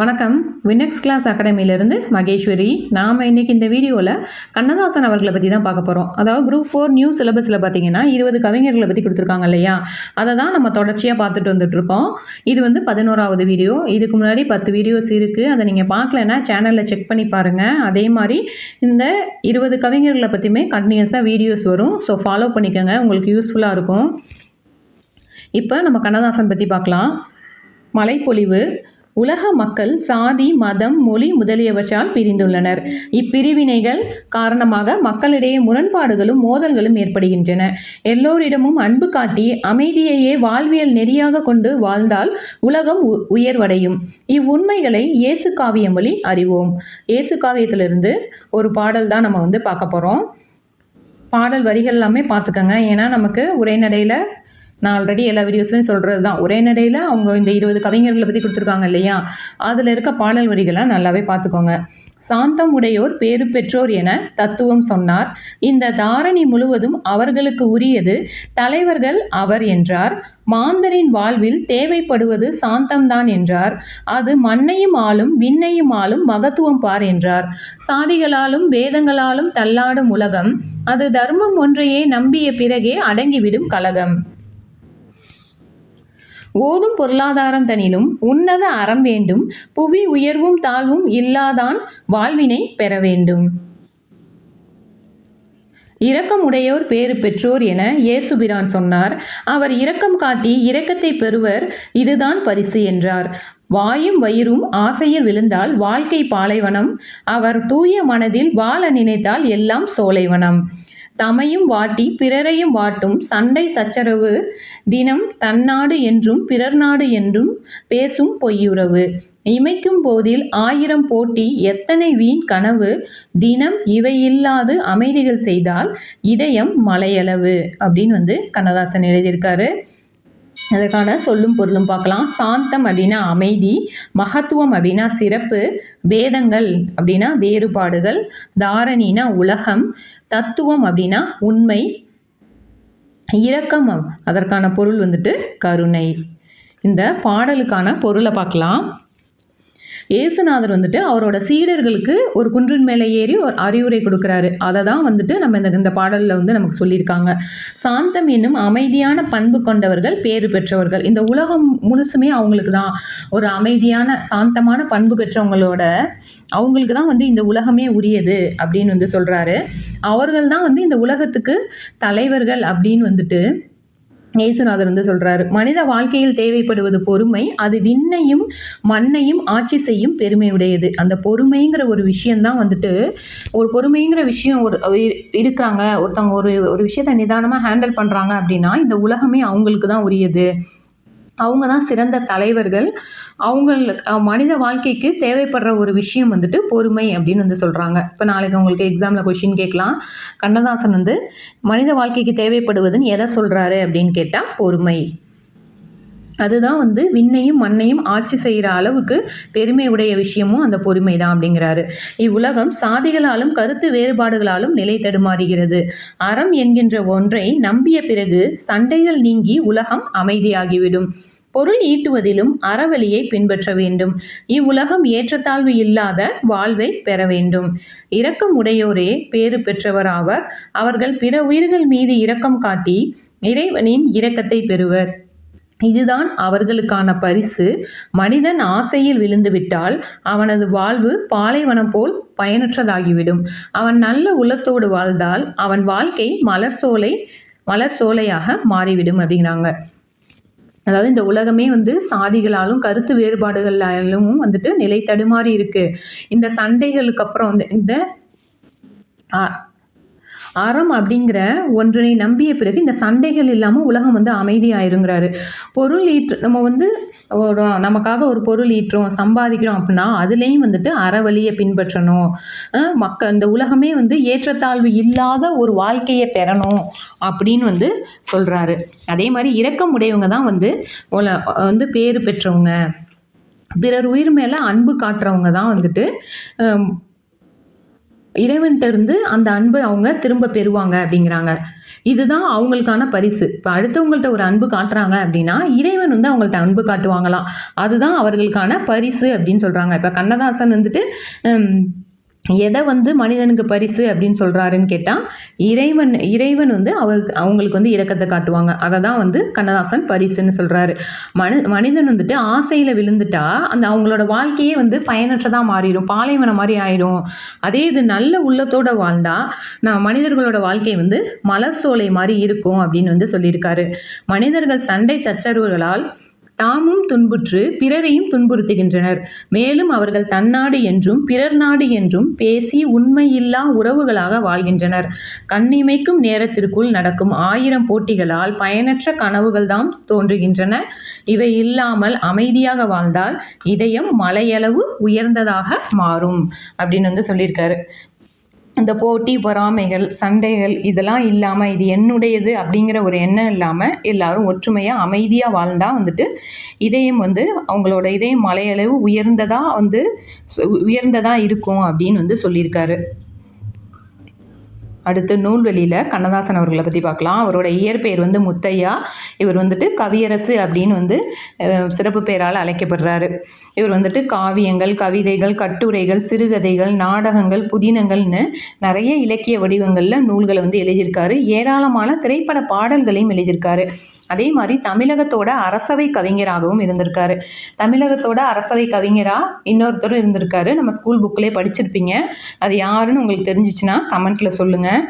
வணக்கம். வினக்ஸ் கிளாஸ் அகாடமியிலேருந்து மகேஸ்வரி. நாம் இன்றைக்கி இந்த வீடியோவில் கண்ணதாசன் அவர்களை பற்றி தான் பார்க்க போகிறோம் அதாவது குரூப் ஃபோர் நியூ சிலபஸில் பார்த்தீங்கன்னா இருபது கவிஞர்களை பற்றி கொடுத்துருக்காங்க இல்லையா? அதை தான் நம்ம தொடர்ச்சியாக பார்த்துட்டு வந்துட்ருக்கோம் இது வந்து பதினோராவது வீடியோ. இதுக்கு முன்னாடி பத்து வீடியோஸ் இருக்குது அதை நீங்கள் பார்க்கலன்னா சேனலில் செக் பண்ணி பாருங்கள் அதே மாதிரி இந்த இருபது கவிஞர்களை பற்றியுமே கண்டினியூஸாக வீடியோஸ் வரும். ஸோ ஃபாலோ பண்ணிக்கோங்க. உங்களுக்கு யூஸ்ஃபுல்லாக இருக்கும். இப்போ நம்ம கண்ணதாசன் பற்றி பார்க்கலாம். மழைப்பொழிவு உலக மக்கள் சாதி மதம் மொழி முதலியவற்றால் பிரிந்துள்ளனர். இப்பிரிவினைகள் காரணமாக மக்களிடையே முரண்பாடுகளும் மோதல்களும் ஏற்படுகின்றன. எல்லோரிடமும் அன்பு காட்டி அமைதியையே வாழ்வியல் நெறியாக கொண்டு வாழ்ந்தால் உலகம் உ- உயர்வடையும். இவ்வுண்மைகளை இயேசு காவியம் வழி அறிவோம். இயேசு காவியத்திலிருந்து ஒரு பாடல் தான் நம்ம வந்து பார்க்க போகிறோம் பாடல் வரிகள் எல்லாமே பார்த்துக்கோங்க. ஏன்னா நமக்கு உரைநடையில் நான் ஆல்ரெடி எல்லா வீடியோஸ்லையும் சொல்கிறது தான் ஒரே நடையில் அவங்க இந்த இருபது கவிஞர்களை பற்றி கொடுத்துருக்காங்க இல்லையா? அதில் இருக்க பாடல் வரிகளை நல்லாவே பார்த்துக்கோங்க. சாந்தம் உடையோர் பேரு பெற்றோர் என தத்துவம் சொன்னார். இந்த தாரணி முழுவதும் அவர்களுக்கு உரியது. தலைவர்கள் அவர் என்றார். மாந்தரின் வாழ்வில் தேவைப்படுவது சாந்தம்தான் என்றார். அது மண்ணையும் ஆளும் விண்ணையும் ஆளும் மகத்துவம் பார் என்றார். சாதிகளாலும் வேதங்களாலும் தள்ளாடும் உலகம் அது தர்மம் ஒன்றையே நம்பிய பிறகே அடங்கிவிடும் கலகம். ஓதும் பொருளாதாரம் தனிலும் உன்னத அறம் வேண்டும். புவி உயர்வும் தாழ்வும் இல்லாதான் வாழ்வினை பெற வேண்டும். இரக்கம் உடையோர் பேறு பெற்றோர் என இயேசுபிரான் சொன்னார். அவர் இரக்கம் காட்டி இரக்கத்தை பெறுவர் இதுதான் பரிசு என்றார். வாயும் வயிறும் ஆசையில் விழுந்தால் வாழ்க்கை பாலைவனம். அவர் தூய மனதில் வாழ நினைத்தால் எல்லாம் சோலைவனம். தமையும் வாட்டி பிறரையும் வாட்டும் சண்டை சச்சரவு தினம் தன்னாடு என்றும் பிறர் நாடு என்றும் பேசும் பொய்யுறவு. இமைக்கும் போதில் ஆயிரம் போட்டி எத்தனை வீண் கனவு? தினம் இவையில்லாது அமைதிகள் செய்தால் இதயம் மலையளவு அப்படின்னு வந்து கண்ணதாசன் எழுதியிருக்காரு. அதற்கான சொல்லும் பொருளும் பார்க்கலாம். சாந்தம் அப்படின்னா அமைதி மகத்துவம் அப்படின்னா சிறப்பு வேதங்கள் அப்படின்னா வேறுபாடுகள் தாரணினா உலகம் தத்துவம் அப்படின்னா உண்மை இரக்கம் அதற்கான பொருள் வந்துட்டு கருணை. இந்த பாடலுக்கான பொருளை பார்க்கலாம். இயேசுநாதர் வந்துட்டு அவரோட சீடர்களுக்கு ஒரு குன்றின் மேலே ஏறி ஒரு அறிவுரை கொடுக்குறாரு. அதை தான் வந்துட்டு நம்ம இந்த இந்த பாடலில் வந்து நமக்கு சொல்லியிருக்காங்க. சாந்தம் என்னும் அமைதியான பண்பு கொண்டவர்கள் பேறு பெற்றவர்கள். இந்த உலகம் முழுசுமே அவங்களுக்கு தான் ஒரு அமைதியான சாந்தமான பண்பு பெற்றவங்களோட அவங்களுக்கு தான் வந்து இந்த உலகமே உரியது அப்படின்னு வந்து சொல்கிறாரு அவர்கள் தான் வந்து இந்த உலகத்துக்கு தலைவர்கள் அப்படின்னு வந்துட்டு இயேசுநாதர் வந்து சொல்றாரு மனித வாழ்க்கையில் தேவைப்படுவது பொறுமை அது விண்ணையும் மண்ணையும் ஆட்சி செய்யும் பெருமை உடையது அந்த பொறுமைங்கிற ஒரு விஷயம்தான் வந்துட்டு ஒரு பொறுமைங்கிற விஷயம் ஒரு இருக்கிறாங்க இருக்காங்க ஒருத்தவங்க ஒரு ஒரு விஷயத்தை நிதானமாக ஹேண்டில் பண்ணுறாங்க அப்படின்னா இந்த உலகமே அவங்களுக்கு தான் உரியது. அவங்க தான் சிறந்த தலைவர்கள். அவங்களுக்கு மனித வாழ்க்கைக்கு தேவைப்படுற ஒரு விஷயம் வந்துட்டு பொறுமை அப்படின்னு வந்து சொல்கிறாங்க இப்போ நாளைக்கு உங்களுக்கு எக்ஸாமில் கொஷின் கேட்கலாம். கண்ணதாசன் வந்து மனித வாழ்க்கைக்கு தேவைப்படுவதுன்னு எதை சொல்கிறாரு அப்படின்னு கேட்டால் பொறுமை. அதுதான் வந்து விண்ணையும் மண்ணையும் ஆட்சி செய்கிற அளவுக்கு பெருமை உடைய விஷயமும் அந்த பொறுமை தான் அப்படிங்கிறாரு. இவ்வுலகம் சாதிகளாலும் கருத்து வேறுபாடுகளாலும் நிலை தடுமாறுகிறது. அறம் என்கின்ற ஒன்றை நம்பிய பிறகு சண்டைகள் நீங்கி உலகம் அமைதியாகிவிடும். பொருள் ஈட்டுவதிலும் அறவழியை பின்பற்ற வேண்டும். இவ்வுலகம் ஏற்றத்தாழ்வு இல்லாத வாழ்வை பெற வேண்டும். இரக்கம் உடையோரே பேறு பெற்றவராவர் அவர்கள் பிற உயிர்கள் மீது இரக்கம் காட்டி இறைவனின் இரக்கத்தை பெறுவர். இதுதான் அவர்களுக்கான பரிசு. மனிதன் ஆசையில் விழுந்துவிட்டால் அவனது வாழ்வு பாலைவனம் போல் பயனற்றதாகிவிடும். அவன் நல்ல உள்ளத்தோடு வாழ்ந்தால் அவன் வாழ்க்கை மலர் சோலை மலர் சோலையாக மாறிவிடும் அப்படிங்கிறாங்க. அதாவது இந்த உலகமே வந்து சாதிகளாலும் கருத்து வேறுபாடுகளாலும் வந்துட்டு நிலை தடுமாறி இருக்கு. இந்த சண்டைகளுக்கு அப்புறம் வந்து இந்த அறம் அப்படிங்கிற ஒன்றினை நம்பிய பிறகு இந்த சண்டைகள் இல்லாமல் உலகம் வந்து அமைதியாயிருங்கிறாரு. பொருள் ஈற்று நம்ம வந்து ஒரு நமக்காக ஒரு பொருள் ஈட்டுறோம் சம்பாதிக்கிறோம் அப்படின்னா அதுலேயும் வந்துட்டு அறவழியை பின்பற்றணும். மக்கள் மக்க இந்த உலகமே வந்து ஏற்றத்தாழ்வு இல்லாத ஒரு வாழ்க்கையை பெறணும் அப்படின்னு வந்து சொல்கிறாரு அதே மாதிரி இரக்கம் உடையவங்க தான் வந்து உல வந்து பேறு பெற்றவங்க. பிறர் உயிர் மேலே அன்பு காட்டுறவங்க தான் வந்துட்டு இறைவன்கிட்ட இருந்து அந்த அன்பு அவங்க திரும்ப பெறுவாங்க அப்படிங்கிறாங்க. இதுதான் அவங்களுக்கான பரிசு. இப்போ அடுத்தவங்கள்ட்ட ஒரு அன்பு காட்டுறாங்க அப்படின்னா இறைவன் வந்து அவங்கள்ட்ட அன்பு காட்டுவாங்களாம். அதுதான் அவர்களுக்கான பரிசு அப்படின்னு சொல்கிறாங்க இப்போ கண்ணதாசன் வந்துட்டு எதை வந்து மனிதனுக்கு பரிசு அப்படின்னு சொல்கிறாருன்னு கேட்டால் இறைவன் இறைவன் வந்து அவருக்கு அவங்களுக்கு வந்து இறக்கத்தை காட்டுவாங்க. அதை தான் வந்து கண்ணதாசன் பரிசுன்னு சொல்கிறாரு மனி மனிதன் வந்துட்டு ஆசையில் விழுந்துட்டா அந்த அவங்களோட வாழ்க்கையே வந்து பயனற்றதாக மாறிடும். பாலைவனம் மாதிரி ஆயிடும். அதே இது நல்ல உள்ளத்தோடு வாழ்ந்தால் நான் மனிதர்களோட வாழ்க்கை வந்து மலர் சோலை மாதிரி இருக்கும் அப்படின்னு வந்து சொல்லியிருக்காரு. மனிதர்கள் சண்டை சச்சரவுகளால் தாமும் துன்புற்று பிறரையும் துன்புறுத்துகின்றனர். மேலும் அவர்கள் தன்னாடு என்றும் பிறர் நாடு என்றும் பேசி உண்மையில்லா உறவுகளாக வாழ்கின்றனர். கண்ணிமைக்கும் நேரத்திற்குள் நடக்கும் ஆயிரம் போட்டிகளால் பயனற்ற கனவுகள்தான் தோன்றுகின்றன. இவை இல்லாமல் அமைதியாக வாழ்ந்தால் இதயம் மலையளவு உயர்ந்ததாக மாறும் அப்படின்னு வந்து சொல்லியிருக்காரு. இந்த போட்டி பொறாமைகள் சண்டைகள் இதெல்லாம் இல்லாமல் இது என்னுடையது அப்படிங்கிற ஒரு எண்ணம் இல்லாமல் எல்லாரும் ஒற்றுமையாக அமைதியாக வாழ்ந்தால் வந்துட்டு இதயம் வந்து அவங்களோட இதயம் மலையளவு உயர்ந்ததாக வந்து சு- உயர்ந்ததாக இருக்கும் அப்படின்னு வந்து சொல்லியிருக்காரு. அடுத்து நூல்வெளியில் கண்ணதாசன் அவர்களை பற்றி பார்க்கலாம். அவரோட இயற்பெயர் வந்து முத்தையா. இவர் வந்துட்டு கவியரசு அப்படின்னு வந்து சிறப்பு பெயரால் அழைக்கப்படுறாரு. இவர் வந்துட்டு காவியங்கள் கவிதைகள் கட்டுரைகள் சிறுகதைகள் நாடகங்கள் புதினங்கள்னு நிறைய இலக்கிய வடிவங்களில் நூல்களை வந்து எழுதியிருக்காரு. ஏராளமான திரைப்பட பாடல்களையும் எழுதியிருக்காரு. அதே மாதிரி தமிழகத்தோட அரசவை கவிஞராகவும் இருந்திருக்காரு. தமிழகத்தோட அரசவை கவிஞராக இன்னொருத்தரும் இருந்திருக்காரு. நம்ம ஸ்கூல் புக்கிலே படிச்சிருப்பீங்க. அது யாருன்னு உங்களுக்கு தெரிஞ்சிச்சுன்னா கமெண்ட்டில் சொல்லுங்கள்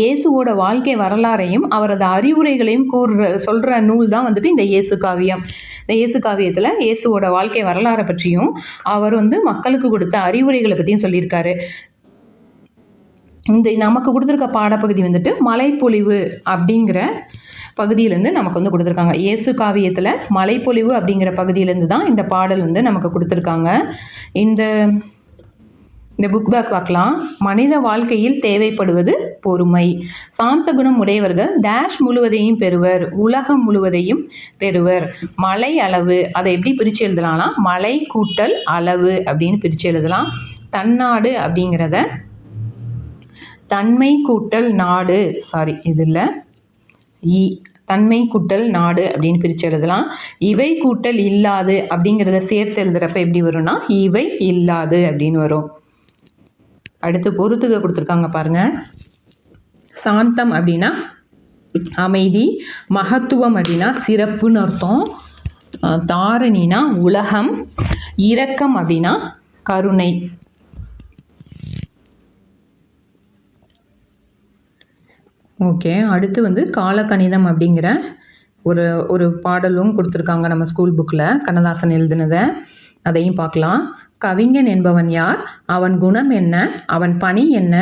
இயேசுவோட வாழ்க்கை வரலாறையும் அவரது அறிவுரைகளையும் கூறுற சொல்கிற நூல் தான் வந்துட்டு இந்த இயேசு காவியம். இந்த இயேசு காவியத்தில் இயேசுவோட வாழ்க்கை வரலாறை பற்றியும் அவர் வந்து மக்களுக்கு கொடுத்த அறிவுரைகளை பற்றியும் சொல்லியிருக்காரு. இந்த நமக்கு கொடுத்துருக்க பாடப்பகுதி வந்துட்டு மலைப்பொழிவு அப்படிங்கிற பகுதியிலேருந்து நமக்கு வந்து கொடுத்துருக்காங்க. இயேசு காவியத்தில் மலைப்பொழிவு அப்படிங்கிற பகுதியிலேருந்து தான் இந்த பாடல் வந்து நமக்கு கொடுத்துருக்காங்க. இந்த இந்த புக் பேக் பார்க்கலாம். மனித வாழ்க்கையில் தேவைப்படுவது பொறுமை. சாந்த குணம் உடையவர்கள் டேஷ் முழுவதையும் பெறுவர் உலகம் முழுவதையும் பெறுவர். மலை அளவு அதை எப்படி பிரித்து எழுதலாம்னா மலை கூட்டல் அளவு அப்படின்னு பிரித்து எழுதலாம். தன்னாடு அப்படிங்கிறத தன்மை கூட்டல் நாடு. சாரி இதில் இ தன்மை கூட்டல் நாடு அப்படின்னு பிரித்து எழுதலாம். இவை கூட்டல் இல்லாது அப்படிங்கிறத சேர்த்து எழுதுறப்ப எப்படி வரும்னா இவை இல்லாது அப்படின்னு வரும். அடுத்து பொறுத்துக கொடுத்துருக்காங்க பாருங்க. சாந்தம் அப்படின்னா அமைதி மகத்துவம் அப்படின்னா சிறப்புன்னு அர்த்தம். தாரணினா உலகம் இரக்கம் அப்படின்னா கருணை. ஓகே அடுத்து வந்து காலக்கணிதம் அப்படிங்கிற ஒரு ஒரு பாடலும் கொடுத்துருக்காங்க நம்ம ஸ்கூல் புக்கில் கண்ணதாசன் எழுதினதை. அதையும் பார்க்கலாம். கவிஞன் என்பவன் யார்? அவன் குணம் என்ன? அவன் பணி என்ன?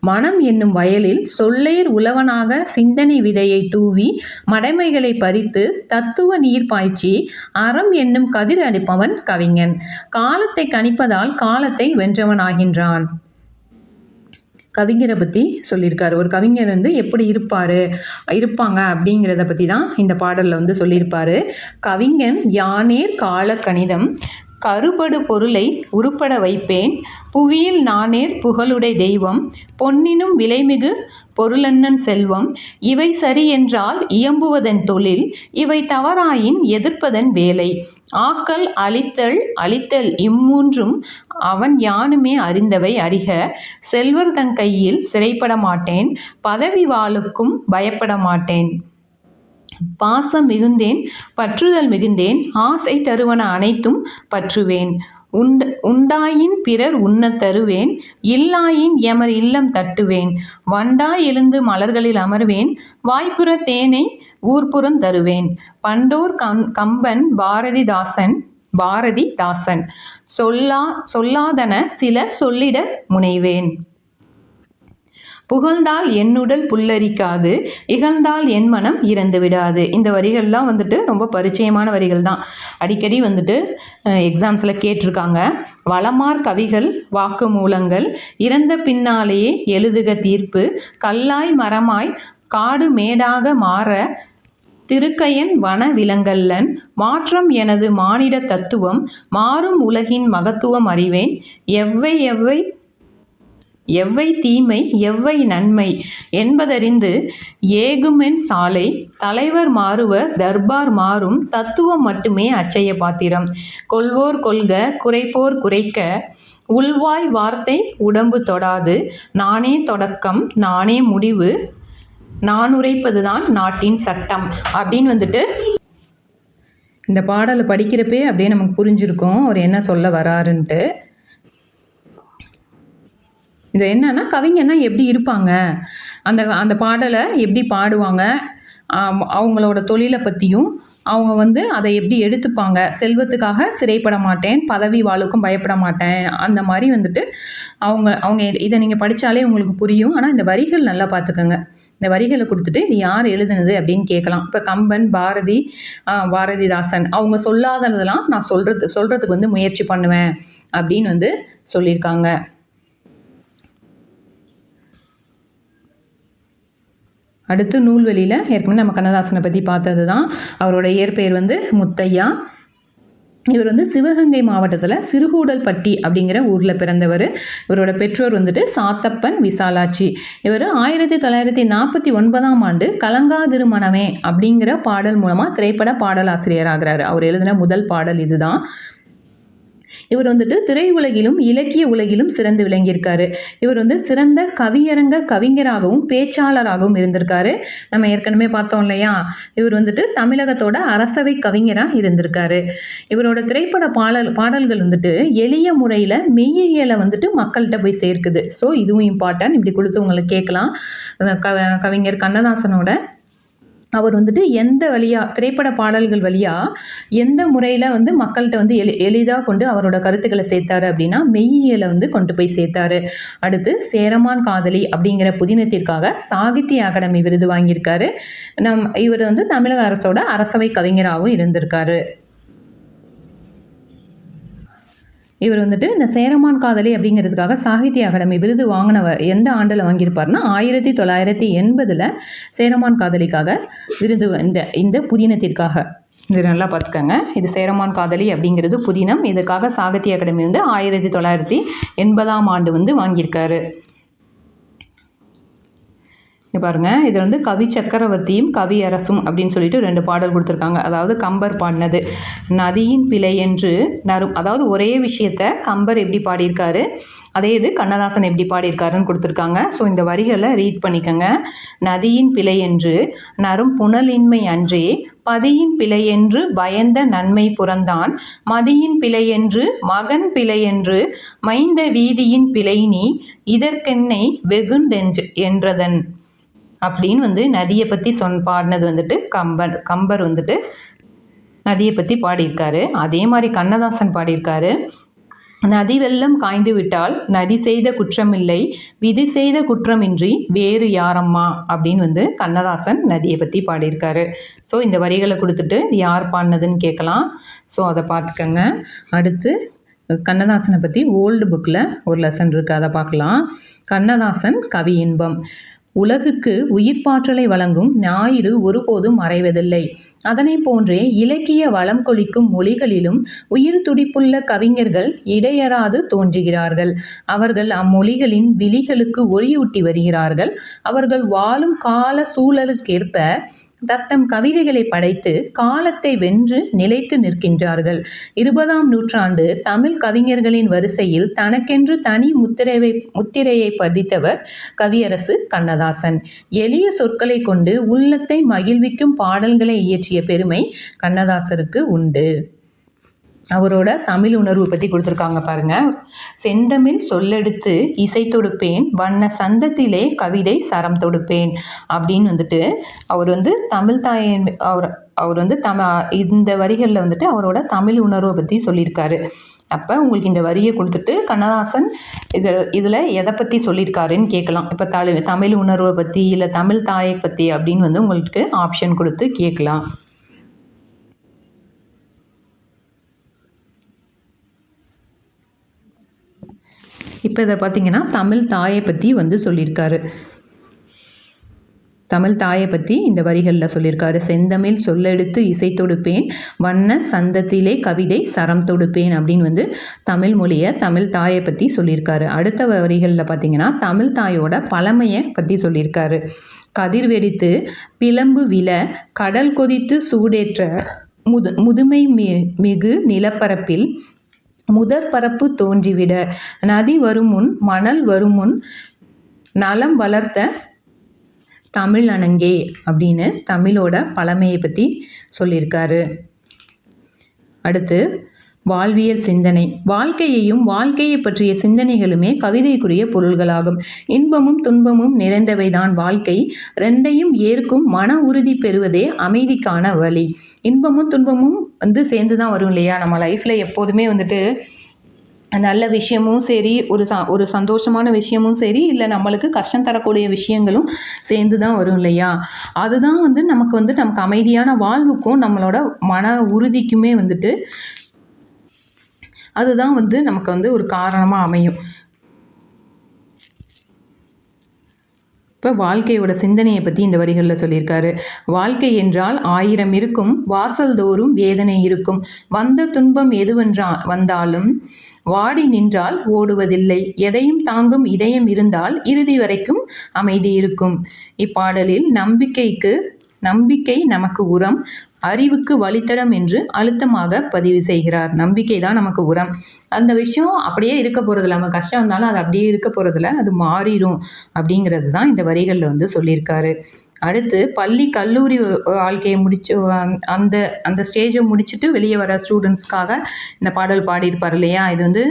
மனம் என்னும் வயலில் சொல்லேர் உழவனாக சிந்தனை விதையை தூவி மடைமைகளை பறித்து தத்துவ நீர் பாய்ச்சி அறம் என்னும் கதிர் அடிப்பவன் கவிஞன். காலத்தை கணிப்பதால் காலத்தை வென்றவனாகின்றான். கவிஞரை பற்றி சொல்லியிருக்காரு. ஒரு கவிஞர் வந்து எப்படி இருப்பார் இருப்பாங்க அப்படிங்கிறத பற்றி தான் இந்த பாடலில் வந்து சொல்லியிருப்பார். கவிஞன் யானேர் கால கணிதம் கருபடு பொருளை உருப்பட வைப்பேன். புவியில் நானேர் புகழுடை தெய்வம். பொன்னினும் விலைமிகு பொருளன்னன் செல்வம். இவை சரி என்றால் இயம்புவதன் தொழில் இவை தவறாயின் எதிர்ப்பதன் வேலை. ஆக்கல் அழித்தல் அழித்தல் இம்மூன்றும் அவன் யானுமே அறிந்தவை அறிக. செல்வர் தன் கையில் சிறைப்பட மாட்டேன் பதவி வாளுக்கும் பயப்பட மாட்டேன் பாசம் மிகுந்தேன் பற்றுதல் மிகுந்தேன் ஆசை தருவன அனைத்தும் பற்றுவேன். உண்ட உண்டாயின் பிறர் உண்ணத் தருவேன் இல்லாயின் எமர் இல்லம் தட்டுவேன். வண்டாய் எழுந்து மலர்களில் அமர்வேன் வாய்ப்புற தேனை ஊர்ப்புறம் தருவேன். பண்டோர் கம் கம்பன் பாரதிதாசன் பாரதிதாசன் சொல்லா சொல்லாதன சில சொல்லிட முனைவேன். புகழ்ந்தால் என்னுடல் புல்லரிக்காது இகழ்ந்தால் என் மனம் இறந்து விடாது. இந்த வரிகள்லாம் வந்துட்டு ரொம்ப பரிச்சயமான வரிகள் தான் அடிக்கடி வந்துட்டு எக்ஸாம்ஸில் கேட்டிருக்காங்க. வளமார் கவிகள் வாக்குமூலங்கள் இறந்த பின்னாலேயே எழுதுக தீர்ப்பு கல்லாய் மரமாய் காடு மேடாக மாற திருக்கையன் வன விலங்கல்லன் மாற்றம் எனது மானிட தத்துவம் மாறும் உலகின் மகத்துவம் அறிவேன். எவ்வை எவ்வை எவ்வை தீமை எவ்வை நன்மை என்பதறிந்து ஏகுமென் சாலை தலைவர் மாறுவர் தர்பார் மாறும் தத்துவம் மட்டுமே அச்சய பாத்திரம். கொள்வோர் கொள்க குறைப்போர் குறைக்க உள்வாய் வார்த்தை உடம்பு தொடாது நானே தொடக்கம் நானே முடிவு நான் உரைப்பதுதான் நாட்டின் சட்டம் அப்படின்னு வந்துட்டு இந்த பாடலை படிக்கிறப்பே அப்படியே நமக்கு புரிஞ்சிருக்கும் அவர் என்ன சொல்ல வராருன்ட்டு. இது என்னன்னா கவிஞர்னா எப்படி இருப்பாங்க? அந்த அந்த பாடலை எப்படி பாடுவாங்க? அவங்களோட தொழிலை பற்றியும் அவங்க வந்து அதை எப்படி எடுத்துப்பாங்க? செல்வத்துக்காக சிறைப்பட மாட்டேன் பதவி வாழுக்கும் பயப்பட மாட்டேன் அந்த மாதிரி வந்துட்டு அவங்க அவங்க இதை நீங்கள் படித்தாலே உங்களுக்கு புரியும். ஆனால் இந்த வரிகள் நல்லா பார்த்துக்கோங்க. இந்த வரிகளை கொடுத்துட்டு இது யார் எழுதுனது? அப்படின்னு கேட்கலாம். இப்போ கம்பன் பாரதி பாரதிதாசன் அவங்க சொல்லாததெல்லாம் நான் சொல்கிறது சொல்கிறதுக்கு வந்து முயற்சி பண்ணுவேன் அப்படின்னு வந்து சொல்லியிருக்காங்க. அடுத்து நூல்வெளியில் ஏற்கனவே நம்ம கண்ணதாசனை பற்றி பார்த்தது தான் அவரோட இயற்பெயர் வந்து முத்தையா. இவர் வந்து சிவகங்கை மாவட்டத்தில் சிறுகூடல்பட்டி அப்படிங்கிற ஊரில் பிறந்தவர். இவரோட பெற்றோர் வந்துட்டு சாத்தப்பன் விசாலாட்சி. இவர் ஆயிரத்தி தொள்ளாயிரத்தி நாற்பத்தி ஒன்பதாம் ஆண்டு கலங்காதிருமணமே அப்படிங்கிற பாடல் மூலமாக திரைப்பட பாடலாசிரியர் ஆகிறாரு அவர் எழுதின முதல் பாடல் இதுதான். இவர் வந்துட்டு திரையுலகிலும் இலக்கிய உலகிலும் சிறந்து விளங்கியிருக்காரு. இவர் வந்து சிறந்த கவியரங்க கவிஞராகவும் பேச்சாளராகவும் இருந்திருக்காரு. நம்ம ஏற்கனவே பார்த்தோம் இல்லையா? இவர் வந்துட்டு தமிழகத்தோட அரசவை கவிஞராக இருந்திருக்காரு. இவரோட திரைப்பட பாடல் பாடல்கள் வந்துட்டு எளிய முறையில் மெய்யியலை வந்துட்டு மக்கள்கிட்ட போய் சேர்க்குது. ஸோ இதுவும் இம்பார்ட்டன்ட் இப்படி கொடுத்து உங்களுக்கு கேட்கலாம். கவிஞர் கண்ணதாசனோட அவர் வந்துட்டு எந்த வழியாக திரைப்பட பாடல்கள் வழியாக எந்த முறையில் வந்து மக்கள்கிட்ட வந்து எளி எளிதாக கொண்டு அவரோட கருத்துக்களை சேர்த்தாரு அப்படின்னா மெய்யியலை வந்து கொண்டு போய் சேர்த்தாரு. அடுத்து சேரமான் காதலி அப்படிங்கிற புதினத்திற்காக சாகித்ய அகாடமி விருது வாங்கியிருக்காரு. நம் இவர் வந்து தமிழக அரசோட அரசவை கவிஞராகவும் இருந்திருக்காரு. இவர் வந்துட்டு இந்த சேரமான் காதலி அப்படிங்கிறதுக்காக சாகித்ய அகாடமி விருது வாங்கினவர் எந்த ஆண்டில் வாங்கியிருப்பார்னா ஆயிரத்தி தொள்ளாயிரத்தி எண்பதில் சேரமான் காதலிக்காக விருது இந்த இந்த புதினத்திற்காக. இது நல்லா பார்த்துக்கோங்க. இது சேரமான் காதலி அப்படிங்கிறது புதினம். இதுக்காக சாகித்ய அகாடமி வந்து ஆயிரத்தி தொள்ளாயிரத்தி எண்பதாம் ஆண்டு வந்து வாங்கியிருக்காரு. இங்க பாருங்க. இது வந்து கவி சக்கரவர்த்தியும் கவி அரசும் அப்படின்னு சொல்லிட்டு ரெண்டு பாடல் கொடுத்துருக்காங்க. அதாவது கம்பர் பாடினது. நதியின் பிழை என்று நரும். அதாவது ஒரே விஷயத்த கம்பர் எப்படி பாடியிருக்காரு? அதே இது கண்ணதாசன் எப்படி பாடியிருக்காருன்னு கொடுத்துருக்காங்க. ஸோ இந்த வரிகளை ரீட் பண்ணிக்கோங்க. நதியின் பிழை என்று நரும் புனலின்மை அன்றே பதியின் பிழையென்று பயந்த நன்மை புறந்தான் மதியின் பிழையென்று மகன் பிழையென்று மைந்த வீதியின் பிழை நீ இதற்கென்னை வெகுண்டென்று என்றதன் அப்படின்னு வந்து நதியை பற்றி சொன் பாடினது வந்துட்டு கம்பர் கம்பர் வந்துட்டு நதியை பற்றி பாடியிருக்காரு. அதே மாதிரி கண்ணதாசன் பாடியிருக்காரு. நதி வெள்ளம் காய்ந்து விட்டால் நதி செய்த குற்றமில்லை விதி செய்த குற்றமின்றி வேறு யாரம்மா? அப்படின்னு வந்து கண்ணதாசன் நதியை பற்றி பாடியிருக்காரு. ஸோ இந்த வரிகளை கொடுத்துட்டு இது யார் பாடினதுன்னு கேட்கலாம். ஸோ அதை பார்த்துக்கங்க. அடுத்து கண்ணதாசனை பற்றி ஓல்டு புக்கில் ஒரு லெசன் இருக்குது அதை பார்க்கலாம். கண்ணதாசன் கவி இன்பம். உலகுக்கு உயிர்ப்பாற்றலை வழங்கும் ஞாயிறு ஒருபோதும் மறைவதில்லை. அதனைப் போன்றே இலக்கிய வளம் கொளிக்கும் மொழிகளிலும் உயிர் துடிப்புள்ள கவிஞர்கள் இடையறாது தோன்றுகிறார்கள். அவர்கள் அம்மொழிகளின் விழிகளுக்கு ஒளியூட்டி வருகிறார்கள். அவர்கள் வாழும் கால சூழலுக்கேற்ப தத்தம் கவிதைகளை படைத்து காலத்தை வென்று நிலைத்து நிற்கின்றார்கள். இருபதாம் நூற்றாண்டு தமிழ் கவிஞர்களின் வரிசையில் தனக்கென்று தனி முத்திரையை முத்திரையை பதித்தவர் கவியரசு கண்ணதாசன். எளிய சொற்களை கொண்டு உள்ளத்தை மகிழ்விக்கும் பாடல்களை இயற்றிய பெருமை கண்ணதாசருக்கு உண்டு. அவரோட தமிழ் உணர்வு பற்றி கொடுத்துருக்காங்க பாருங்க. செந்தமிழ் சொல்லெடுத்து இசை தொடுப்பேன் வண்ண சந்தத்திலே கவிதை சரம் தொடுப்பேன் அப்படின்னு வந்துட்டு அவர் வந்து தமிழ் தாயின் அவர் அவர் வந்து தம இந்த வரிகளில் வந்துட்டு அவரோட தமிழ் உணர்வை பற்றி சொல்லியிருக்காரு. அப்போ உங்களுக்கு இந்த வரியை கொடுத்துட்டு கண்ணதாசன் இது இதில் எதை பற்றி சொல்லியிருக்காருன்னு கேட்கலாம். இப்போ தமிழ் தமிழ் உணர்வை பற்றி இல்லை தமிழ் தாயை பற்றி அப்படின்னு வந்து உங்களுக்கு ஆப்ஷன் கொடுத்து கேட்கலாம். இப்போ இதை பார்த்தீங்கன்னா தமிழ் தாயை பற்றி வந்து சொல்லியிருக்காரு தமிழ் தாயை பற்றி இந்த வரிகளில் சொல்லியிருக்காரு செந்தமிழ் சொல்லெடுத்து இசை தொடுப்பேன் வண்ண சந்தத்திலே கவிதை சரம் தொடுப்பேன் அப்படின்னு வந்து தமிழ் மொழியை தமிழ் தாயை பற்றி சொல்லியிருக்காரு அடுத்த வரிகளில் பார்த்தீங்கன்னா தமிழ் தாயோட பழமையை பற்றி சொல்லியிருக்காரு கதிர் வெடித்து பிளம்பு வில கடல் கொதித்து சூடேற்ற முது முதுமை மி மிகு நிலப்பரப்பில் முதற் பரப்பு தோன்றிவிட. நதி வருமுன் மணல் வருமுன் நலம் வளர்த்த தமிழ் அணங்கே அப்படின்னு தமிழோட பழமையை பற்றி சொல்லியிருக்காரு. அடுத்து வாழ்வியல் சிந்தனை. வாழ்க்கையையும் வாழ்க்கையை பற்றிய சிந்தனைகளுமே கவிதைக்குரிய பொருள்களாகும். இன்பமும் துன்பமும் நிறைந்தவைதான் வாழ்க்கை. ரெண்டையும் ஏற்கும் மன உறுதி பெறுவதே அமைதிக்கான வழி. இன்பமும் துன்பமும் வந்து சேர்ந்து தான் வரும் இல்லையா? நம்ம லைஃப்பில் எப்போதுமே வந்துட்டு நல்ல விஷயமும் சரி ஒரு ச ஒரு சந்தோஷமான விஷயமும் சரி இல்லை நம்மளுக்கு கஷ்டம் தரக்கூடிய விஷயங்களும் சேர்ந்து தான் வரும் இல்லையா? அதுதான் வந்து நமக்கு வந்து நமக்கு அமைதியான வாழ்வுக்கும் நம்மளோட மன உறுதிக்குமே வந்துட்டு அதுதான் வந்து நமக்கு வந்து ஒரு காரணமாக அமையும். இப்போ வாழ்க்கையோட சிந்தனையை பற்றி இந்த வரிகளில் சொல்லியிருக்காரு. வாழ்க்கை என்றால் ஆயிரம் இருக்கும் வாசல் தோறும் வேதனை இருக்கும். வந்த துன்பம் எதுவென்றா வந்தாலும் வாடி நின்றால் ஓடுவதில்லை. எதையும் தாங்கும் இதயம் இருந்தால் இறுதி வரைக்கும் அமைதி இருக்கும். இப்பாடலில் நம்பிக்கைக்கு நம்பிக்கை நமக்கு உரம் அறிவுக்கு வழித்தடம் என்று அழுத்தமாக பதிவு செய்கிறார். நம்பிக்கை தான் நமக்கு உரம். அந்த விஷயம் அப்படியே இருக்க போகிறதில்ல நம்ம கஷ்டம் வந்தாலும் அது அப்படியே இருக்க போகிறதில்ல அது மாறிடும் அப்படிங்கிறது தான் இந்த வரிகளில் வந்து சொல்லியிருக்காரு. அடுத்து பள்ளி கல்லூரி வாழ்க்கையை முடிச்சு அந்த அந்த ஸ்டேஜை முடிச்சுட்டு வெளியே வர ஸ்டூடெண்ட்ஸ்க்காக இந்த பாடல் பாடியிருப்பார் இல்லையா? இது வந்து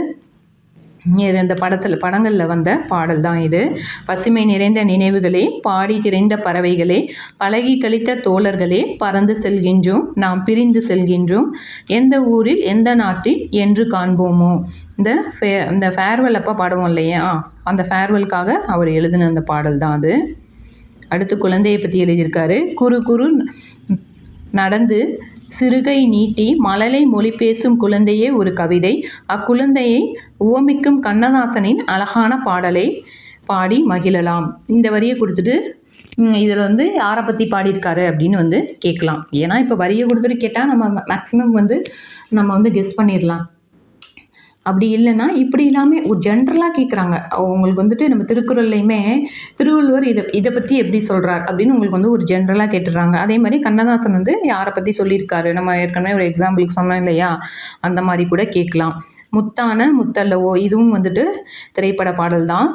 இந்த படத்தில் படங்களில் வந்த பாடல் தான் இது. பசுமை நிறைந்த நினைவுகளே பாடி திரைந்த பறவைகளே பழகி கழித்த தோழர்களே பறந்து செல்கின்றோம் நாம் பிரிந்து செல்கின்றோம். எந்த ஊரில் எந்த நாட்டில் என்று காண்போமோ. இந்த ஃபே இந்த ஃபேர்வெல் அப்போ பாடுவோம் இல்லையா? அந்த ஃபேர்வெலுக்காக அவர் எழுதின அந்த பாடல் தான் அது. அடுத்து குழந்தையை பற்றி எழுதியிருக்காரு. குறு குறு நடந்து சிறுகை நீட்டி மழலை மொழி பேசும் குழந்தையே ஒரு கவிதை. அக்குழந்தையை உவமிக்கும் கண்ணதாசனின் அழகான பாடலை பாடி மகிழலாம். இந்த வரியை கொடுத்துட்டு இதில் வந்து யாரை பற்றி பாடியிருக்காரு அப்படின்னு வந்து கேட்கலாம். ஏன்னா இப்போ வரியை கொடுத்துட்டு கேட்டால் நம்ம மேக்ஸிமம் வந்து நம்ம வந்து கெஸ் பண்ணிடலாம். அப்படி இல்லைன்னா இப்படி இல்லாமல் ஒரு ஜென்ரலாக கேட்குறாங்க உங்களுக்கு வந்துட்டு நம்ம திருக்குறள்லையுமே திருவள்ளுவர் இதை இதை பற்றி எப்படி சொல்கிறார் அப்படின்னு உங்களுக்கு வந்து ஒரு ஜென்ரலாக கேட்டுடுறாங்க. அதே மாதிரி கண்ணதாசன் வந்து யாரை பற்றி சொல்லியிருக்காரு? நம்ம ஏற்கனவே ஒரு எக்ஸாம்பிளுக்கு சொன்னோம் இல்லையா? அந்த மாதிரி கூட கேட்கலாம். முத்தான முத்தல்லவோ இதுவும் வந்துட்டு திரைப்பட பாடல் தான்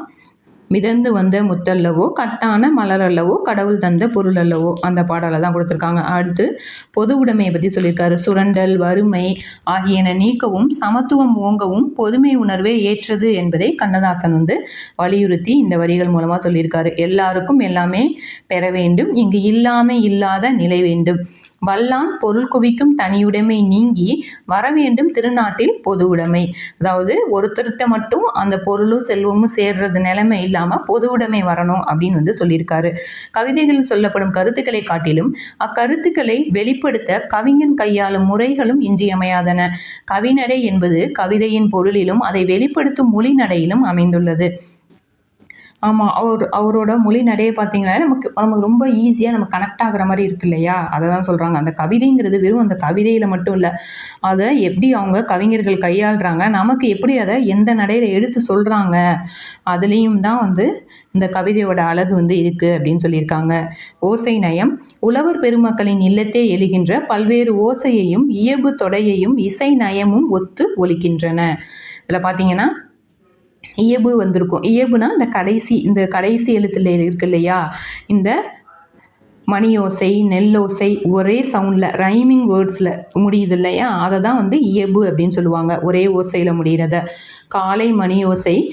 மிதந்து வந்த முத்தல்லவோ கட்டான மலர் அல்லவோ கடவுள் தந்த பொருள் அல்லவோ அந்த பாடலை தான் கொடுத்துருக்காங்க. அடுத்து பொது உடைமையை பற்றி சொல்லியிருக்காரு. சுரண்டல் வறுமை ஆகியன நீக்கவும் சமத்துவம் ஓங்கவும் பொதுமை உணர்வே ஏற்றது என்பதை கண்ணதாசன் வந்து வலியுறுத்தி இந்த வரிகள் மூலமாக சொல்லியிருக்காரு. எல்லாருக்கும் எல்லாமே பெற வேண்டும். இங்கு இல்லாமல் இல்லாத நிலை வேண்டும். வல்லான் பொருள் குவிக்கும் தனியுடைமை நீங்கி வரவேண்டும் திருநாட்டில் பொது உடைமை அதாவது ஒருத்தர்கிட்ட மட்டும் அந்த பொருளும் செல்வமும் சேர்றது நிலைமை இல்லாமல் பொது உடைமை வரணும் அப்படின்னு வந்து சொல்லியிருக்காரு. கவிதைகளில் சொல்லப்படும் கருத்துக்களை காட்டிலும் அக்கருத்துக்களை வெளிப்படுத்த கவிஞன் கையாளும் முறைகளும் இன்றியமையாதன. கவிநடை என்பது கவிதையின் பொருளிலும் அதை வெளிப்படுத்தும் மொழி நடையிலும் அமைந்துள்ளது. ஆமாம் அவர் அவரோட மொழி நடையை பார்த்தீங்கன்னா நமக்கு நமக்கு ரொம்ப ஈஸியாக நம்ம கனெக்ட் ஆகிற மாதிரி இருக்கு இல்லையா? அதை தான் சொல்கிறாங்க அந்த கவிதைங்கிறது வெறும் அந்த கவிதையில் மட்டும் இல்லை. அதை எப்படி அவங்க கவிஞர்கள் கையாளுறாங்க? நமக்கு எப்படி அதை எந்த நடையில் எடுத்து சொல்கிறாங்க அதுலேயும் தான் வந்து இந்த கவிதையோட அழகு வந்து இருக்குது அப்படின்னு சொல்லியிருக்காங்க. ஓசை நயம் உழவர் பெருமக்களின் இல்லத்தே எழுகின்ற பல்வேறு ஓசையையும் இயல்பு தொடையையும் இசை நயமும் ஒத்து ஒலிக்கின்றன. இதில் பார்த்தீங்கன்னா இயபு வந்திருக்கும். இயல்புனா இந்த கடைசி இந்த கடைசி எழுத்துல இருக்கு இல்லையா? இந்த மணியோசை நெல்லோசை ஒரே சவுண்டில் ரைமிங் வேர்ட்ஸில் முடியுது இல்லையா? அதை தான் வந்து இயபு அப்படின்னு சொல்லுவாங்க ஒரே ஓசையில் முடிகிறத காலை மணியோசை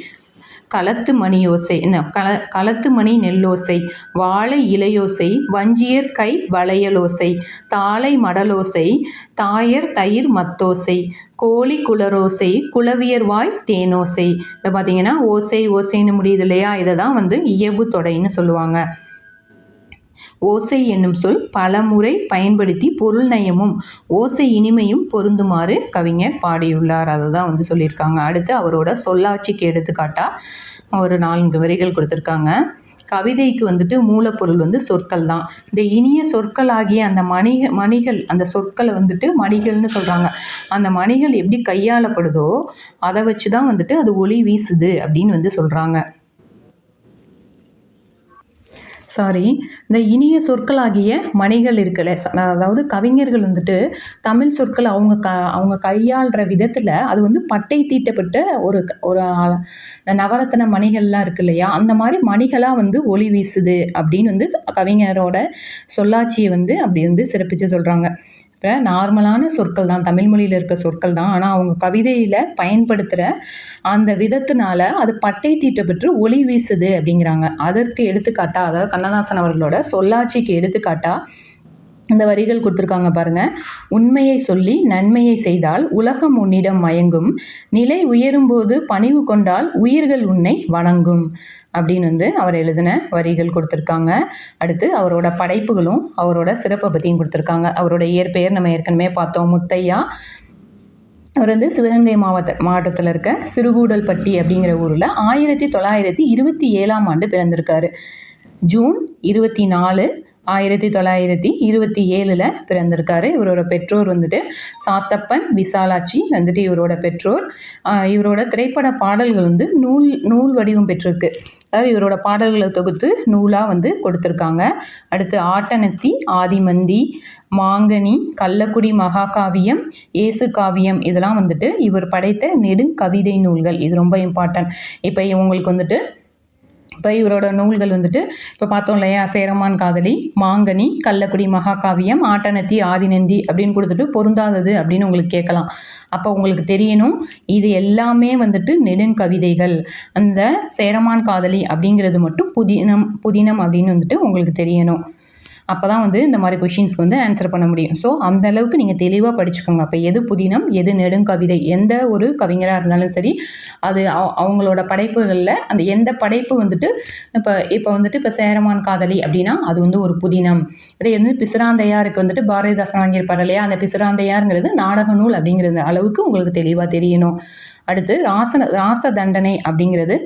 களத்து மணியோசை என்ன? கள களத்து மணி நெல்லோசை. வாழை இலையோசை. வஞ்சியர் கை வளையலோசை. தாளை மடலோசை. தாயர் தயிர் மத்தோசை. கோழி குளரோசை. குளவியர் வாய் தேனோசை. இதை பார்த்தீங்கன்னா ஓசை ஓசைன்னு முடியுது இல்லையா? இதை தான் வந்து இயல்பு தொடைன்னு சொல்லுவாங்க. ஓசை என்னும் சொல் பலமுறை பயன்படுத்தி பொருள் நயமும் ஓசை இனிமையும் பொருந்துமாறு கவிஞர் பாடியுள்ளார். அதை தான் வந்து சொல்லியிருக்காங்க. அடுத்து அவரோட சொல்லாட்சிக்கு எடுத்துக்காட்டா ஒரு நான்கு வரிகள் கொடுத்துருக்காங்க. கவிதைக்கு வந்துட்டு மூலப்பொருள் வந்து சொற்கள் தான். இந்த இனிய சொற்கள் ஆகிய அந்த மணிக மணிகள் அந்த சொற்களை வந்துட்டு மணிகள்னு சொல்கிறாங்க அந்த மணிகள் எப்படி கையாளப்படுதோ அதை வச்சு தான் வந்துட்டு அது ஒளி வீசுது அப்படின்னு வந்து சொல்கிறாங்க சாரி இந்த இனிய சொற்களாகிய மணிகள் இருக்குல்ல அதாவது கவிஞர்கள் வந்துட்டு தமிழ் சொற்கள் அவங்க க அவங்க கையாளுற விதத்தில் அது வந்து பட்டை தீட்டப்பட்ட ஒரு ஒரு நவரத்தன மணிகள்லாம் இருக்கு இல்லையா? அந்த மாதிரி மணிகளாக வந்து ஒளி வீசுது அப்படின்னு வந்து கவிஞரோட சொல்லாட்சியை வந்து அப்படி வந்து சிறப்பித்து சொல்கிறாங்க இப்போ நார்மலான சொற்கள் தான் தமிழ் மொழியில் இருக்க சொற்கள் தான். ஆனால் அவங்க கவிதையில் பயன்படுத்துகிற அந்த விதத்தினால அது பட்டை தீட்டப்பட்டு ஒளி வீசுது அப்படிங்கிறாங்க. அதற்கு எடுத்துக்காட்டாக அதாவது கண்ணதாசன் அவர்களோட சொல்லாட்சிக்கு எடுத்துக்காட்டாக இந்த வரிகள் கொடுத்துருக்காங்க பாருங்க. உண்மையை சொல்லி நன்மையை செய்தால் உலகம் உன்னிடம் மயங்கும். நிலை உயரும்போது பணிவு கொண்டால் உயிர்கள் உன்னை வணங்கும். அப்படின்னு வந்து அவர் எழுதின வரிகள் கொடுத்துருக்காங்க. அடுத்து அவரோட படைப்புகளும் அவரோட சிறப்பை பற்றியும் கொடுத்துருக்காங்க. அவரோட இயற்பெயர் நம்ம ஏற்கனவே பார்த்தோம். முத்தையா. அவர் வந்து சிவகங்கை மாவட்ட மாவட்டத்தில் இருக்க சிறுகூடல்பட்டி அப்படிங்கிற ஊரில் ஆயிரத்தி தொள்ளாயிரத்தி இருபத்தி ஏழாம் ஆண்டு பிறந்திருக்காரு. ஜூன் இருபத்தி நாலு ஆயிரத்தி தொள்ளாயிரத்தி இருபத்தி ஏழில் பிறந்திருக்காரு. இவரோட பெற்றோர் வந்துட்டு சாத்தப்பன் விசாலாட்சி வந்துட்டு இவரோட பெற்றோர். இவரோட திரைப்பட பாடல்கள் வந்து நூல் நூல் வடிவம் பெற்றிருக்கு. அதாவது இவரோட பாடல்களை தொகுத்து நூலாக வந்து கொடுத்துருக்காங்க. அடுத்து ஆட்டனத்தி ஆதிமந்தி மாங்கனி கள்ளக்குடி மகாகாவியம் இயேசு காவியம் இதெல்லாம் வந்துட்டு இவர் படைத்த நெடுங்கவிதை நூல்கள். இது ரொம்ப இம்பார்ட்டன்ட் இப்போ இவங்களுக்கு வந்துட்டு இப்போ இவரோட நூல்கள் வந்துட்டு இப்போ பார்த்தோம் இல்லையா? சேரமான் காதலி மாங்கனி கள்ளக்குடி மகாகாவியம் ஆட்டனத்தி ஆதிநந்தி அப்படின்னு கொடுத்துட்டு பொருந்தாதது அப்படின்னு உங்களுக்கு கேட்கலாம். அப்போ உங்களுக்கு தெரியணும் இது எல்லாமே வந்துட்டு நெடுங்கவிதைகள். அந்த சேரமான் காதலி அப்படிங்கிறது மட்டும் புதினம் புதினம் அப்படின்னு வந்துட்டு உங்களுக்கு தெரியணும். அப்போ தான் வந்து இந்த மாதிரி கொஷின்ஸ்க்கு வந்து ஆன்சர் பண்ண முடியும். ஸோ அந்த அளவுக்கு நீங்கள் தெளிவாக படிச்சுக்கோங்க. அப்போ எது புதினம் எது நெடுங்கவிதை எந்த ஒரு கவிஞராக இருந்தாலும் சரி அது அவங்களோட படைப்புகளில் அந்த எந்த படைப்பு வந்துட்டு இப்போ இப்போ வந்துட்டு இப்போ சேரமான் காதலி அப்படின்னா அது வந்து ஒரு புதினம். இதே வந்து பிசிராந்தையாருக்கு வந்துட்டு பாரதிதாசன் வாங்கியிருப்பார் இல்லையா? அந்த பிசுராந்தையாருங்கிறது நாடக நூல் அப்படிங்கிறது அளவுக்கு உங்களுக்கு தெளிவாக தெரியணும். அடுத்து ராசன ராச தண்டனை அப்படிங்கிறது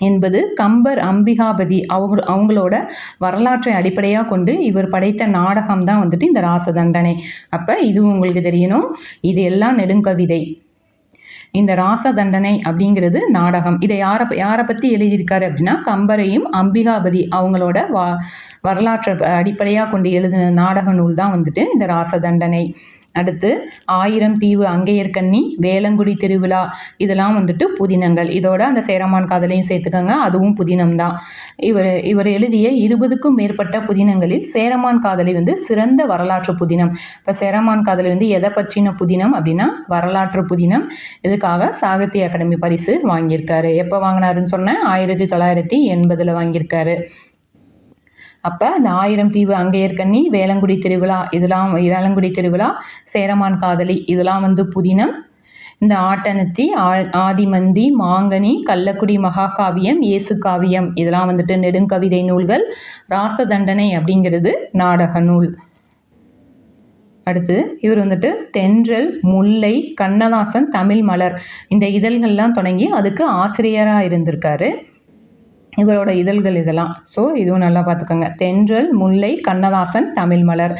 என்பது கம்பர் அம்பிகாபதி அவங்க அவங்களோட வரலாற்றை அடிப்படையாக கொண்டு இவர் படைத்த நாடகம் தான் வந்துட்டு இந்த ராச தண்டனை அப்போ இதுவும் உங்களுக்கு தெரியணும். இது எல்லாம் நெடுங்கவிதை. இந்த ராச தண்டனை அப்படிங்கிறது நாடகம். இதை யாரை யாரை பற்றி எழுதியிருக்காரு அப்படின்னா கம்பரையும் அம்பிகாபதி அவங்களோட வா வரலாற்றை அடிப்படையாக கொண்டு எழுதின நாடக நூல் தான் வந்துட்டு இந்த ராச தண்டனை அடுத்து ஆயிரம் தீவு அங்கையர்கண்ணி வேலங்குடி திருவிழா இதெல்லாம் வந்துட்டு புதினங்கள். இதோட அந்த சேரமான் காதலையும் சேர்த்துக்கோங்க அதுவும் புதினம் தான் இவர் இவர் எழுதிய இருபதுக்கும் மேற்பட்ட புதினங்களில் சேரமான் காதலி வந்து சிறந்த வரலாற்று புதினம். இப்போ சேரமான் காதலி வந்து எதை பற்றின புதினம் அப்படின்னா வரலாற்று புதினம். இதுக்காக சாகித்ய அகாடமி பரிசு வாங்கியிருக்காரு. எப்போ வாங்கினாருன்னு சொன்னேன்? ஆயிரத்தி தொள்ளாயிரத்தி எண்பதில் வாங்கியிருக்காரு. அப்போ இந்த ஆயிரம் தீவு அங்கையர்கண்ணி வேலங்குடி திருவிழா இதெல்லாம் வேளங்குடி திருவிழா சேரமான் காதலி இதெல்லாம் வந்து புதினம். இந்த ஆட்டனத்தி ஆ- ஆதிமந்தி மாங்கனி கள்ளக்குடி மகாகாவியம் இயேசு காவியம் இதெல்லாம் வந்துட்டு நெடுங்கவிதை நூல்கள் ராசதண்டனை அப்படிங்கிறது நாடக நூல். அடுத்து இவர் வந்துட்டு தென்றல் முல்லை கண்ணதாசன் தமிழ் மலர் இந்த இதழ்கள்லாம் தொடங்கி அதுக்கு ஆசிரியராக இருந்திருக்காரு. இவரோட இதழ்கள் இதெல்லாம். ஸோ இதுவும் நல்லா பார்த்துக்கோங்க. தென்றல் முல்லை கண்ணதாசன் தமிழ் மலர்.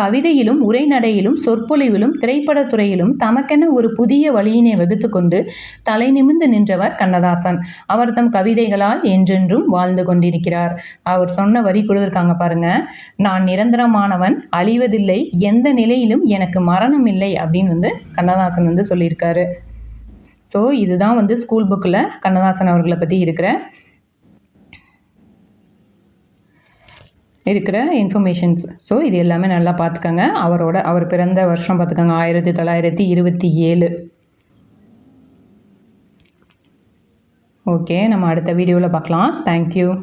கவிதையிலும் உரைநடையிலும் சொற்பொழிவிலும் திரைப்படத்துறையிலும் தமக்கென ஒரு புதிய வழியினை வகுத்து கொண்டு தலை நிமிந்து நின்றவர் கண்ணதாசன். அவர் தம் கவிதைகளால் என்றென்றும் வாழ்ந்து கொண்டிருக்கிறார். அவர் சொன்ன வரி கொடுத்துருக்காங்க பாருங்க. நான் நிரந்தரமானவன் அழிவதில்லை எந்த நிலையிலும் எனக்கு மரணம் இல்லை அப்படின்னு வந்து கண்ணதாசன் வந்து சொல்லியிருக்காரு. ஸோ இதுதான் வந்து ஸ்கூல் புக்கில் கண்ணதாசன் அவர்களை பற்றி இருக்கிற இருக்கிற இன்ஃபர்மேஷன்ஸ் ஸோ இது எல்லாமே நல்லா பார்த்துக்கோங்க. அவரோட அவர் பிறந்த வருஷம் பார்த்துக்கோங்க. ஆயிரத்தி தொள்ளாயிரத்தி இருபத்தி ஏழு. ஓகே நம்ம அடுத்த வீடியோவில் பார்க்கலாம். தேங்க்யூ